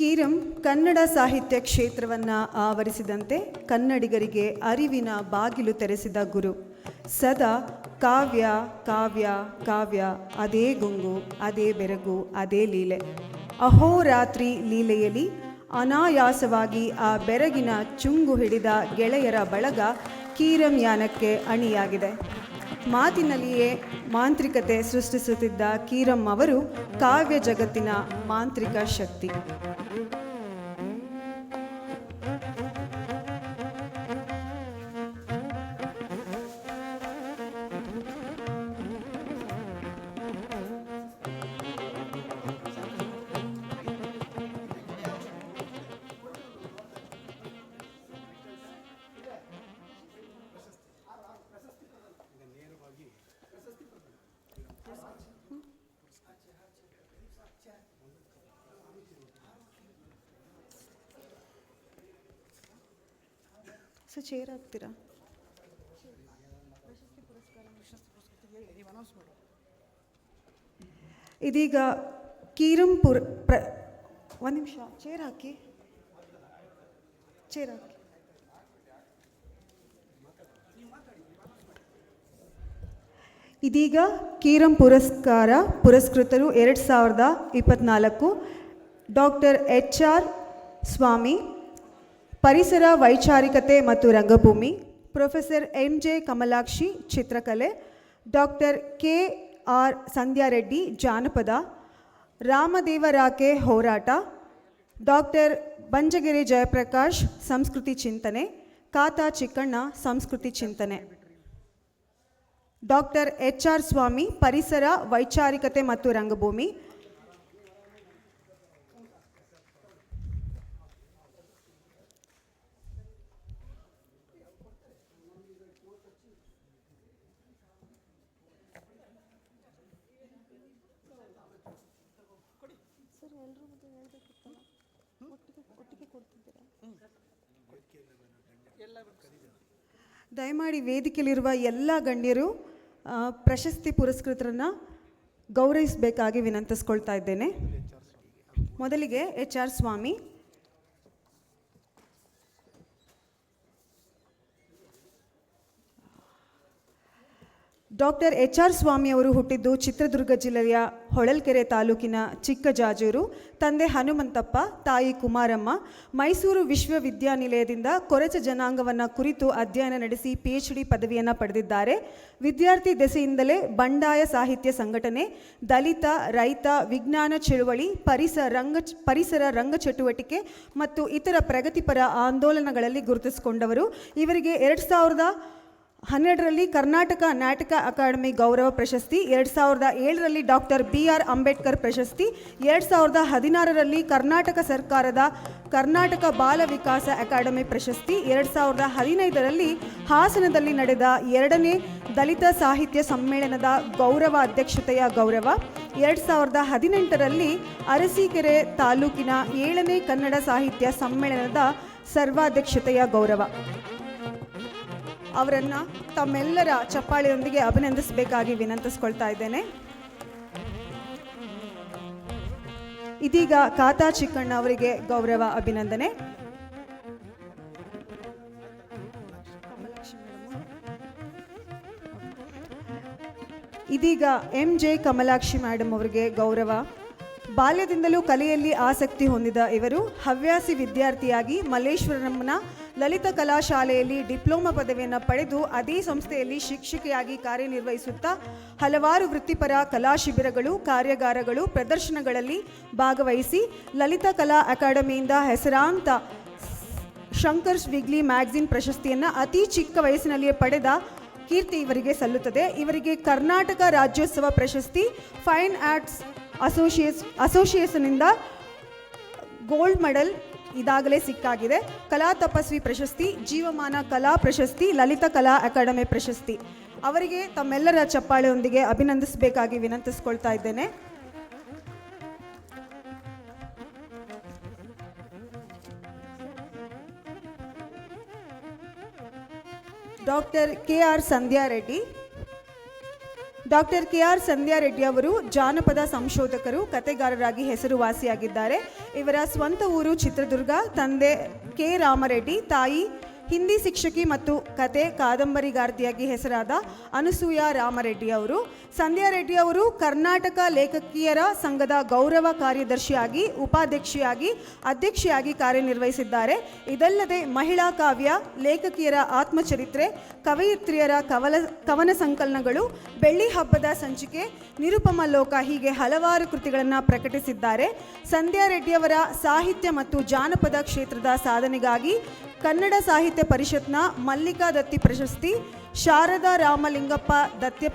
ಕೀರಂ ಕನ್ನಡ ಸಾಹಿತ್ಯ ಕ್ಷೇತ್ರವನ್ನು ಆವರಿಸಿದಂತೆ ಕನ್ನಡಿಗರಿಗೆ ಅರಿವಿನ ಬಾಗಿಲು ತೆರೆಸಿದ ಗುರು. ಸದಾ ಕಾವ್ಯ ಕಾವ್ಯ ಕಾವ್ಯ, ಅದೇ ಗುಂಗು, ಅದೇ ಬೆರಗು, ಅದೇ ಲೀಲೆ. ಅಹೋರಾತ್ರಿ ಲೀಲೆಯಲ್ಲಿ ಅನಾಯಾಸವಾಗಿ ಆ ಬೆರಗಿನ ಚುಂಗು ಹಿಡಿದ ಗೆಳೆಯರ ಬಳಗ ಕೀರಂ ಯಾನಕ್ಕೆ ಅಣಿಯಾಗಿದೆ. ಮಾತಿನಲ್ಲಿಯೇ ಮಾಂತ್ರಿಕತೆ ಸೃಷ್ಟಿಸುತ್ತಿದ್ದ ಕೀರಂ ಅವರು ಕಾವ್ಯ ಜಗತ್ತಿನ ಮಾಂತ್ರಿಕ ಶಕ್ತಿ. ಸೊ ಚೇರ್ ಆಗ್ತೀರಾ ಇದೀಗ ಕೀರಂಪುರ ಪ್ರ, ಒಂದು ನಿಮಿಷ ಚೇರ್ ಹಾಕಿ. ಚೇರ್ ಹಾಕಿ. ಇದೀಗ ಕೀರಂ ಪುರಸ್ಕಾರ ಪುರಸ್ಕೃತರು ಎರಡು ಸಾವಿರದ ಇಪ್ಪತ್ತ್ನಾಲ್ಕು ಡಾಕ್ಟರ್ ಎಚ್ ಆರ್ ಸ್ವಾಮಿ ಪರಿಸರ ವೈಚಾರಿಕತೆ ಮತ್ತು ರಂಗಭೂಮಿ, ಪ್ರೊಫೆಸರ್ ಎಂ ಜೆ ಕಮಲಾಕ್ಷಿ ಚಿತ್ರಕಲೆ, ಡಾಕ್ಟರ್ ಕೆ ಆರ್ ಸಂಧ್ಯಾರೆಡ್ಡಿ ಜಾನಪದ, ರಾಮದೇವರಾಕೆ ಹೋರಾಟ, ಡಾಕ್ಟರ್ ಬಂಜಗೆರೆ ಜಯಪ್ರಕಾಶ್ ಸಂಸ್ಕೃತಿ ಚಿಂತನೆ, ಕಾತಾ ಚಿಕ್ಕಣ್ಣ ಸಂಸ್ಕೃತಿ ಚಿಂತನೆ. ಡಾಕ್ಟರ್ ಎಚ್ ಆರ್ ಸ್ವಾಮಿ ಪರಿಸರ ವೈಚಾರಿಕತೆ ಮತ್ತು ರಂಗಭೂಮಿ ದಯಮಾಡಿ ವೇದಿಕೆಯಲ್ಲಿರುವ ಎಲ್ಲ ಗಣ್ಯರು ಪ್ರಶಸ್ತಿ ಪುರಸ್ಕೃತರನ್ನು ಗೌರವಿಸಬೇಕಾಗಿ ವಿನಂತಿಸ್ಕೊಳ್ತಾ ಇದ್ದೇನೆ. ಮೊದಲಿಗೆ H R Swamy. Doctor H R Swamy ಅವರು ಹುಟ್ಟಿದ್ದು ಚಿತ್ರದುರ್ಗ ಜಿಲ್ಲೆಯ ಹೊಳಲ್ಕೆರೆ ತಾಲೂಕಿನ ಚಿಕ್ಕಜಾಜೂರು. ತಂದೆ ಹನುಮಂತಪ್ಪ, ತಾಯಿ ಕುಮಾರಮ್ಮ, ಮೈಸೂರು ವಿಶ್ವವಿದ್ಯಾನಿಲಯದಿಂದ ಕೊರಚ ಜನಾಂಗವನ್ನು ಕುರಿತು ಅಧ್ಯಯನ ನಡೆಸಿ ಪಿ ಎಚ್ ಡಿ ಪದವಿಯನ್ನು ಪಡೆದಿದ್ದಾರೆ. ವಿದ್ಯಾರ್ಥಿ ದೆಸೆಯಿಂದಲೇ ಬಂಡಾಯ ಸಾಹಿತ್ಯ ಸಂಘಟನೆ, ದಲಿತ, ರೈತ, ವಿಜ್ಞಾನ ಚಳುವಳಿ, ಪರಿಸರ ರಂಗ ಪರಿಸರ ರಂಗ ಚಟುವಟಿಕೆ ಮತ್ತು ಇತರ ಪ್ರಗತಿಪರ ಆಂದೋಲನಗಳಲ್ಲಿ ಗುರುತಿಸಿಕೊಂಡವರು. ಇವರಿಗೆ ಎರಡು ಸಾವಿರದ ಹನ್ನೆರಡರಲ್ಲಿ ಕರ್ನಾಟಕ ನಾಟಕ ಅಕಾಡೆಮಿ ಗೌರವ ಪ್ರಶಸ್ತಿ, ಎರಡು ಸಾವಿರದ ಏಳರಲ್ಲಿ ಡಾಕ್ಟರ್ ಬಿ ಆರ್ ಅಂಬೇಡ್ಕರ್ ಪ್ರಶಸ್ತಿ, ಎರಡು ಸಾವಿರದ ಹದಿನಾರರಲ್ಲಿ ಕರ್ನಾಟಕ ಸರ್ಕಾರದ ಕರ್ನಾಟಕ ಬಾಲ ವಿಕಾಸ ಅಕಾಡೆಮಿ ಪ್ರಶಸ್ತಿ, ಎರಡು ಸಾವಿರದ ಹದಿನೈದರಲ್ಲಿ ಹಾಸನದಲ್ಲಿ ನಡೆದ ಎರಡನೇ ದಲಿತ ಸಾಹಿತ್ಯ ಸಮ್ಮೇಳನದ ಗೌರವ ಅಧ್ಯಕ್ಷತೆಯ ಗೌರವ, ಎರಡು ಸಾವಿರದ ಹದಿನೆಂಟರಲ್ಲಿ ಅರಸೀಕೆರೆ ತಾಲೂಕಿನ ಏಳನೇ ಕನ್ನಡ ಸಾಹಿತ್ಯ ಸಮ್ಮೇಳನದ ಸರ್ವಾಧ್ಯಕ್ಷತೆಯ ಗೌರವ. ಅವರನ್ನ ತಮ್ಮೆಲ್ಲರ ಚಪ್ಪಾಳಿಯೊಂದಿಗೆ ಅಭಿನಂದಿಸಬೇಕಾಗಿ ವಿನಂತಿಸ್ಕೊಳ್ತಾ ಇದ್ದೇನೆ. ಇದೀಗ ಕಾತಾ ಚಿಕ್ಕಣ್ಣ ಅವರಿಗೆ ಗೌರವ ಅಭಿನಂದನೆ. ಇದೀಗ ಎಂ ಜೆ ಕಮಲಾಕ್ಷಿ ಮೇಡಮ್ ಅವರಿಗೆ ಗೌರವ. ಬಾಲ್ಯದಿಂದಲೂ ಕಲೆಯಲ್ಲಿ ಆಸಕ್ತಿ ಹೊಂದಿದ ಇವರು ಹವ್ಯಾಸಿ ವಿದ್ಯಾರ್ಥಿಯಾಗಿ ಮಲ್ಲೇಶ್ವರಂನ ಲಲಿತ ಕಲಾಶಾಲೆಯಲ್ಲಿ ಡಿಪ್ಲೊಮಾ ಪದವಿಯನ್ನು ಪಡೆದು ಅದೇ ಸಂಸ್ಥೆಯಲ್ಲಿ ಶಿಕ್ಷಕಿಯಾಗಿ ಕಾರ್ಯನಿರ್ವಹಿಸುತ್ತಾ ಹಲವಾರು ವೃತ್ತಿಪರ ಕಲಾ ಶಿಬಿರಗಳು, ಕಾರ್ಯಾಗಾರಗಳು, ಪ್ರದರ್ಶನಗಳಲ್ಲಿ ಭಾಗವಹಿಸಿ ಲಲಿತ ಕಲಾ ಅಕಾಡೆಮಿಯಿಂದ ಹೆಸರಾಂತ ಶಂಕರ್ ವಿಗ್ಲಿ ಮ್ಯಾಗ್ಝಿನ್ ಪ್ರಶಸ್ತಿಯನ್ನು ಅತಿ ಚಿಕ್ಕ ವಯಸ್ಸಿನಲ್ಲಿಯೇ ಪಡೆದ ಕೀರ್ತಿ ಇವರಿಗೆ ಸಲ್ಲುತ್ತದೆ. ಇವರಿಗೆ ಕರ್ನಾಟಕ ರಾಜ್ಯೋತ್ಸವ ಪ್ರಶಸ್ತಿ, ಫೈನ್ ಆರ್ಟ್ಸ್ ಅಸೋಸಿಯೇಸ್ ಅಸೋಸಿಯೇಷನ್ನಿಂದ ಗೋಲ್ಡ್ ಮೆಡಲ್ ಇದಾಗಲೇ ಸಿಕ್ಕಾಗಿದೆ. ಕಲಾ ತಪಸ್ವಿ ಪ್ರಶಸ್ತಿ, ಜೀವಮಾನ ಕಲಾ ಪ್ರಶಸ್ತಿ, ಲಲಿತ ಕಲಾ ಅಕಾಡೆಮಿ ಪ್ರಶಸ್ತಿ. ಅವರಿಗೆ ತಮ್ಮೆಲ್ಲರ ಚಪ್ಪಾಳೆಯೊಂದಿಗೆ ಅಭಿನಂದಿಸಬೇಕಾಗಿ ವಿನಂತಿಸ್ಕೊಳ್ತಾ ಇದ್ದೇನೆ. Doctor K R Sandhya Reddy doctor K R Sandhya Reddy ಅವರು ಜಾನಪದ ಸಂಶೋಧಕರು ಕತೆಗಾರರಾಗಿ ಹೆಸರುವಾಸಿಯಾಗಿದ್ದಾರೆ. ಇವರ ಸ್ವಂತ ಊರು ಚಿತ್ರದುರ್ಗ, ತಂದೆ ಕೆ ರಾಮರೆಡ್ಡಿ, ತಾಯಿ ಹಿಂದಿ ಶಿಕ್ಷಕಿ ಮತ್ತು ಕತೆ ಕಾದಂಬರಿಗಾರ್ತಿಯಾಗಿ ಹೆಸರಾದ ಅನಸೂಯ ರಾಮರೆಡ್ಡಿ ಅವರು. ಸಂಧ್ಯಾ ರೆಡ್ಡಿ ಅವರು ಕರ್ನಾಟಕ ಲೇಖಕಿಯರ ಸಂಘದ ಗೌರವ ಕಾರ್ಯದರ್ಶಿಯಾಗಿ, ಉಪಾಧ್ಯಕ್ಷೆಯಾಗಿ, ಅಧ್ಯಕ್ಷೆಯಾಗಿ ಕಾರ್ಯನಿರ್ವಹಿಸಿದ್ದಾರೆ. ಇದಲ್ಲದೆ ಮಹಿಳಾ ಕಾವ್ಯ, ಲೇಖಕಿಯರ ಆತ್ಮಚರಿತ್ರೆ, ಕವಯಿತ್ರಿಯರ ಕವಲ, ಕವನ ಸಂಕಲನಗಳು, ಬೆಳ್ಳಿ ಹಬ್ಬದ ಸಂಚಿಕೆ, ನಿರುಪಮ ಲೋಕ ಹೀಗೆ ಹಲವಾರು ಕೃತಿಗಳನ್ನು ಪ್ರಕಟಿಸಿದ್ದಾರೆ. ಸಂಧ್ಯಾ ರೆಡ್ಡಿಯವರ ಸಾಹಿತ್ಯ ಮತ್ತು ಜಾನಪದ ಕ್ಷೇತ್ರದ ಸಾಧನೆಗಾಗಿ ಕನ್ನಡ ಸಾಹಿತ್ಯ ಪರಿಷತ್ನ ಮಲ್ಲಿಕಾ ದತ್ತಿ ಪ್ರಶಸ್ತಿ, ಶಾರದಾ ರಾಮಲಿಂಗಪ್ಪ ದತ್ತಿ,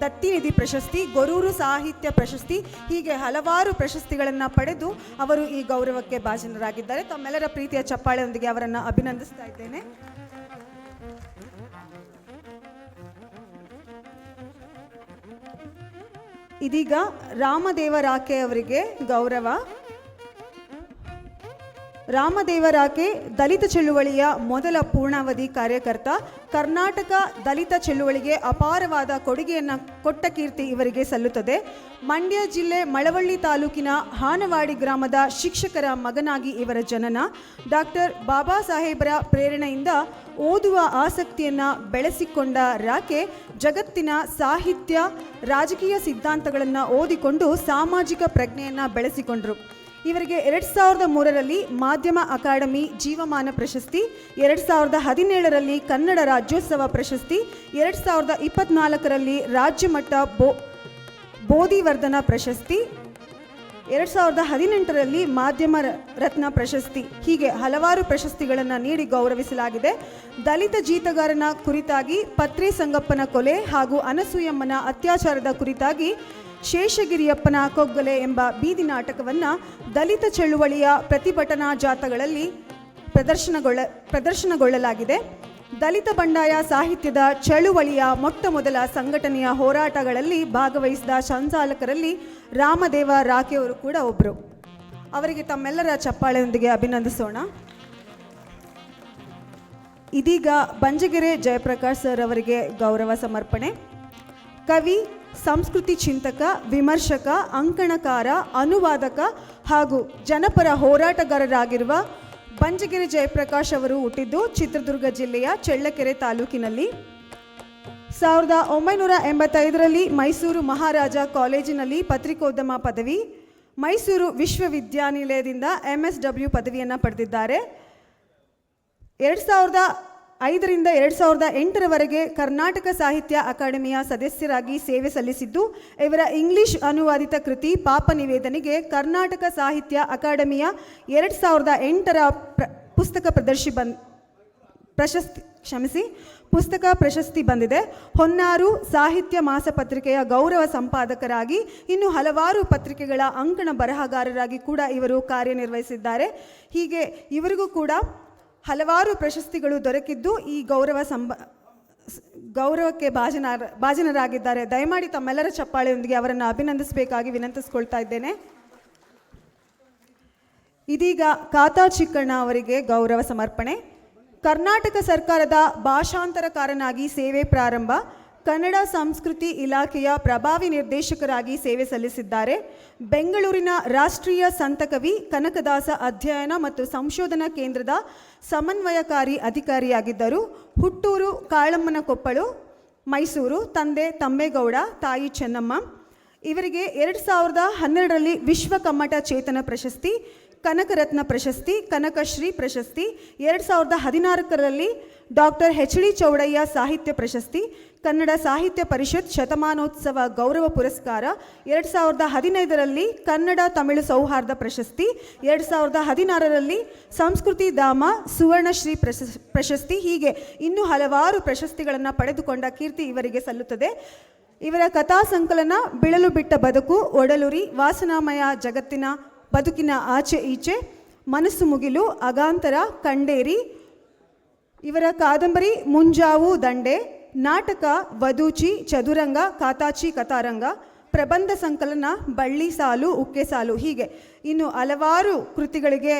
ದತ್ತಿನಿಧಿ ಪ್ರಶಸ್ತಿ, ಗೊರೂರು ಸಾಹಿತ್ಯ ಪ್ರಶಸ್ತಿ, ಹೀಗೆ ಹಲವಾರು ಪ್ರಶಸ್ತಿಗಳನ್ನು ಪಡೆದು ಅವರು ಈ ಗೌರವಕ್ಕೆ ಭಾಜನರಾಗಿದ್ದಾರೆ. ತಮ್ಮೆಲ್ಲರ ಪ್ರೀತಿಯ ಚಪ್ಪಾಳೆಯೊಂದಿಗೆ ಅವರನ್ನು ಅಭಿನಂದಿಸ್ತಾ ಇದ್ದೇನೆ. ಇದೀಗ ರಾಮದೇವರಾಕೆ ಅವರಿಗೆ ಗೌರವ. ರಾಮದೇವರಾಕೆ ದಲಿತ ಚಳುವಳಿಯ ಮೊದಲ ಪೂರ್ಣಾವಧಿ ಕಾರ್ಯಕರ್ತ, ಕರ್ನಾಟಕ ದಲಿತ ಚಳುವಳಿಗೆ ಅಪಾರವಾದ ಕೊಡುಗೆಯನ್ನು ಕೊಟ್ಟ ಕೀರ್ತಿ ಇವರಿಗೆ ಸಲ್ಲುತ್ತದೆ. ಮಂಡ್ಯ ಜಿಲ್ಲೆ ಮಳವಳ್ಳಿ ತಾಲೂಕಿನ ಹಾನವಾಡಿ ಗ್ರಾಮದ ಶಿಕ್ಷಕರ ಮಗನಾಗಿ ಇವರ ಜನನ. ಡಾಕ್ಟರ್ ಬಾಬಾ ಸಾಹೇಬರ ಪ್ರೇರಣೆಯಿಂದ ಓದುವ ಆಸಕ್ತಿಯನ್ನು ಬೆಳೆಸಿಕೊಂಡ ರಾಕೆ, ಜಗತ್ತಿನ ಸಾಹಿತ್ಯ, ರಾಜಕೀಯ ಸಿದ್ಧಾಂತಗಳನ್ನು ಓದಿಕೊಂಡು ಸಾಮಾಜಿಕ ಪ್ರಜ್ಞೆಯನ್ನು ಬೆಳೆಸಿಕೊಂಡರು. ಇವರಿಗೆ ಎರಡ್ ಸಾವಿರದ ಮೂರರಲ್ಲಿ ಮಾಧ್ಯಮ ಅಕಾಡೆಮಿ ಜೀವಮಾನ ಪ್ರಶಸ್ತಿ, ಎರಡ್ ಸಾವಿರದ ಹದಿನೇಳರಲ್ಲಿ ಕನ್ನಡ ರಾಜ್ಯೋತ್ಸವ ಪ್ರಶಸ್ತಿ, ಎರಡ್ ಸಾವಿರದ ಇಪ್ಪತ್ನಾಲ್ಕರಲ್ಲಿ ರಾಜ್ಯ ಮಟ್ಟ ಬೋ, ಬೋಧಿವರ್ಧನ ಪ್ರಶಸ್ತಿ, ಎರಡ್ ಸಾವಿರದ ಹದಿನೆಂಟರಲ್ಲಿ ಮಾಧ್ಯಮ ರತ್ನ ಪ್ರಶಸ್ತಿ. ಹೀಗೆ ಹಲವಾರು ಪ್ರಶಸ್ತಿಗಳನ್ನು ನೀಡಿ ಗೌರವಿಸಲಾಗಿದೆ. ದಲಿತ ಜೀತಗಾರನ ಕುರಿತಾಗಿ ಪತ್ರಿ ಸಂಗಪ್ಪನ ಕೊಲೆ ಹಾಗೂ ಅನಸೂಯಮ್ಮನ ಅತ್ಯಾಚಾರದ ಕುರಿತಾಗಿ ಶೇಷಗಿರಿಯಪ್ಪನ ಕೊಗ್ಗಲೆ ಎಂಬ ಬೀದಿ ನಾಟಕವನ್ನು ದಲಿತ ಚಳುವಳಿಯ ಪ್ರತಿಭಟನಾ ಜಾಥಗಳಲ್ಲಿ ಪ್ರದರ್ಶನಗೊಳ್ಳ ಪ್ರದರ್ಶನಗೊಳ್ಳಲಾಗಿದೆ. ದಲಿತ ಬಂಡಾಯ ಸಾಹಿತ್ಯದ ಚಳುವಳಿಯ ಮೊಟ್ಟ ಮೊದಲ ಸಂಘಟನೆಯ ಹೋರಾಟಗಳಲ್ಲಿ ಭಾಗವಹಿಸಿದ ಸಂಚಾಲಕರಲ್ಲಿ ರಾಮದೇವ ರಾಕೆಯವರು ಕೂಡ ಒಬ್ಬರು ಅವರಿಗೆ ತಮ್ಮೆಲ್ಲರ ಚಪ್ಪಾಳೆಯೊಂದಿಗೆ ಅಭಿನಂದಿಸೋಣ. ಇದೀಗ ಬಂಜಗೆರೆ ಜಯಪ್ರಕಾಶ್ ಸರ್ ಅವರಿಗೆ ಗೌರವ ಸಮರ್ಪಣೆ. ಕವಿ ಸಂಸ್ಕೃತಿ ಚಿಂತಕ, ವಿಮರ್ಶಕ, ಅಂಕಣಕಾರ, ಅನುವಾದಕ ಹಾಗೂ ಜನಪರ ಹೋರಾಟಗಾರರಾಗಿರುವ ಬಂಜಗಿರಿ ಜಯಪ್ರಕಾಶ್ ಅವರು ಹುಟ್ಟಿದ್ದು ಚಿತ್ರದುರ್ಗ ಜಿಲ್ಲೆಯ ಚಳ್ಳಕೆರೆ ತಾಲೂಕಿನಲ್ಲಿ. ಸಾವಿರದ ಒಂಬೈನೂರ ಎಂಬತ್ತೈದರಲ್ಲಿ ಮೈಸೂರು ಮಹಾರಾಜ ಕಾಲೇಜಿನಲ್ಲಿ ಪತ್ರಿಕೋದ್ಯಮ ಪದವಿ, ಮೈಸೂರು ವಿಶ್ವವಿದ್ಯಾನಿಲಯದಿಂದ ಎಂ ಎಸ್ ಡಬ್ಲ್ಯೂ ಪದವಿಯನ್ನು ಪಡೆದಿದ್ದಾರೆ. ಎರಡು ಸಾವಿರದ ಐದರಿಂದ ಎರಡು ಸಾವಿರದ ಎಂಟರವರೆಗೆ ಕರ್ನಾಟಕ ಸಾಹಿತ್ಯ ಅಕಾಡೆಮಿಯ ಸದಸ್ಯರಾಗಿ ಸೇವೆ ಸಲ್ಲಿಸಿದ್ದು, ಇವರ ಇಂಗ್ಲಿಷ್ ಅನುವಾದಿತ ಕೃತಿ ಪಾಪ ನಿವೇದನೆಗೆ ಕರ್ನಾಟಕ ಸಾಹಿತ್ಯ ಅಕಾಡೆಮಿಯ ಎರಡು ಸಾವಿರದ ಎಂಟರ ಪ್ರ, ಪುಸ್ತಕ ಪ್ರದರ್ಶಿ ಬಂದ್, ಪ್ರಶಸ್ತಿ, ಕ್ಷಮಿಸಿ, ಪುಸ್ತಕ ಪ್ರಶಸ್ತಿ ಬಂದಿದೆ. ಹೊನ್ನಾರು ಸಾಹಿತ್ಯ ಮಾಸಪತ್ರಿಕೆಯ ಗೌರವ ಸಂಪಾದಕರಾಗಿ ಇನ್ನು ಹಲವಾರು ಪತ್ರಿಕೆಗಳ ಅಂಕಣ ಬರಹಗಾರರಾಗಿ ಕೂಡ ಇವರು ಕಾರ್ಯನಿರ್ವಹಿಸಿದ್ದಾರೆ. ಹೀಗೆ ಇವರಿಗೂ ಕೂಡ ಹಲವಾರು ಪ್ರಶಸ್ತಿಗಳು ದೊರಕಿದ್ದು ಈ ಗೌರವ ಸಂಬ ಗೌರವಕ್ಕೆ ಭಾಜನ ಭಾಜನರಾಗಿದ್ದಾರೆ. ದಯಮಾಡಿ ತಮ್ಮೆಲ್ಲರ ಚಪ್ಪಾಳೆಯೊಂದಿಗೆ ಅವರನ್ನು ಅಭಿನಂದಿಸಬೇಕಾಗಿ ವಿನಂತಿಸ್ಕೊಳ್ತಾ ಇದ್ದೇನೆ. ಇದೀಗ ಕಾತಾ ಚಿಕ್ಕಣ್ಣ ಅವರಿಗೆ ಗೌರವ ಸಮರ್ಪಣೆ. ಕರ್ನಾಟಕ ಸರ್ಕಾರದ ಭಾಷಾಂತರಕಾರನಾಗಿ ಸೇವೆ ಪ್ರಾರಂಭ. ಕನ್ನಡ ಸಂಸ್ಕೃತಿ ಇಲಾಖೆಯ ಪ್ರಭಾವಿ ನಿರ್ದೇಶಕರಾಗಿ ಸೇವೆ ಸಲ್ಲಿಸಿದ್ದಾರೆ. ಬೆಂಗಳೂರಿನ ರಾಷ್ಟ್ರೀಯ ಸಂತಕವಿ ಕನಕದಾಸ ಅಧ್ಯಯನ ಮತ್ತು ಸಂಶೋಧನಾ ಕೇಂದ್ರದ ಸಮನ್ವಯಕಾರಿ ಅಧಿಕಾರಿಯಾಗಿದ್ದರು. ಹುಟ್ಟೂರು ಕಾಳಮ್ಮನ ಕೊಪ್ಪಳು ಮೈಸೂರು ತಂದೆ ತಮ್ಮೇಗೌಡ, ತಾಯಿ ಚೆನ್ನಮ್ಮ. ಇವರಿಗೆ ಎರಡು ಸಾವಿರದ ಹನ್ನೆರಡರಲ್ಲಿ ವಿಶ್ವ ಕಮ್ಮಟ ಚೇತನ ಪ್ರಶಸ್ತಿ ಕನಕರತ್ನ ಪ್ರಶಸ್ತಿ, ಕನಕಶ್ರೀ ಪ್ರಶಸ್ತಿ, ಎರಡು ಸಾವಿರದ ಹದಿನಾಲ್ಕರಲ್ಲಿ ಡಾಕ್ಟರ್ ಎಚ್ ಡಿ ಚೌಡಯ್ಯ ಸಾಹಿತ್ಯ ಪ್ರಶಸ್ತಿ, ಕನ್ನಡ ಸಾಹಿತ್ಯ ಪರಿಷತ್ ಶತಮಾನೋತ್ಸವ ಗೌರವ ಪುರಸ್ಕಾರ, ಎರಡು ಸಾವಿರದ ಹದಿನೈದರಲ್ಲಿ ಕನ್ನಡ ತಮಿಳು ಸೌಹಾರ್ದ ಪ್ರಶಸ್ತಿ, ಎರಡು ಸಾವಿರದ ಹದಿನಾರರಲ್ಲಿ ಸಂಸ್ಕೃತಿ ಧಾಮ ಸುವರ್ಣಶ್ರೀ ಪ್ರಶಸ್, ಪ್ರಶಸ್ತಿ, ಹೀಗೆ ಇನ್ನೂ ಹಲವಾರು ಪ್ರಶಸ್ತಿಗಳನ್ನು ಪಡೆದುಕೊಂಡ ಕೀರ್ತಿ ಇವರಿಗೆ ಸಲ್ಲುತ್ತದೆ. ಇವರ ಕಥಾ ಸಂಕಲನ, ಬಿಳಲು ಬಿಟ್ಟ ಬದುಕು, ಒಡಲುರಿ, ವಾಸನಾಮಯ ಜಗತ್ತಿನ ಬದುಕಿನ ಆಚೆ ಈಚೆ ಮನಸ್ಸು ಮುಗಿಲು ಅಗಾಂತರ ಕಂಡೇರಿ. ಇವರ ಕಾದಂಬರಿ ಮುಂಜಾವು ದಂಡೆ, ನಾಟಕ, ವಧೂಚಿ, ಚದುರಂಗ, ಕಾತಾಚಿ ಕಥಾರಂಗ ಪ್ರಬಂಧ ಸಂಕಲನ, ಬಳ್ಳಿ ಸಾಲು, ಉಕ್ಕೆ ಸಾಲು ಹೀಗೆ ಇನ್ನು ಹಲವಾರು ಕೃತಿಗಳಿಗೆ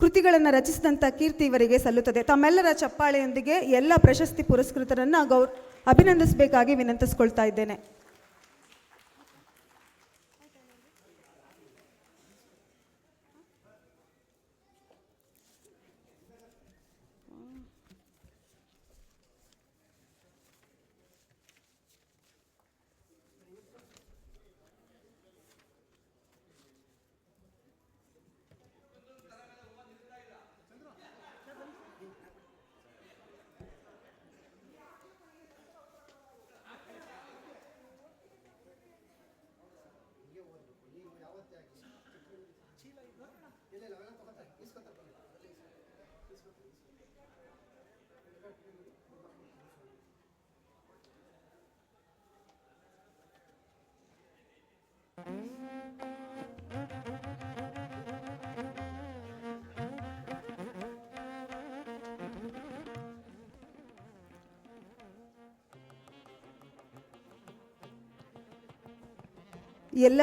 ಕೃತಿಗಳನ್ನು ರಚಿಸಿದಂಥ ಕೀರ್ತಿ ಇವರಿಗೆ ಸಲ್ಲುತ್ತದೆ. ತಮ್ಮೆಲ್ಲರ ಚಪ್ಪಾಳೆಯೊಂದಿಗೆ ಎಲ್ಲ ಪ್ರಶಸ್ತಿ ಪುರಸ್ಕೃತರನ್ನು ಗೌರ್, ಅಭಿನಂದಿಸಬೇಕಾಗಿ ವಿನಂತಿಸ್ಕೊಳ್ತಾ ಇದ್ದೇನೆ. ಎಲ್ಲ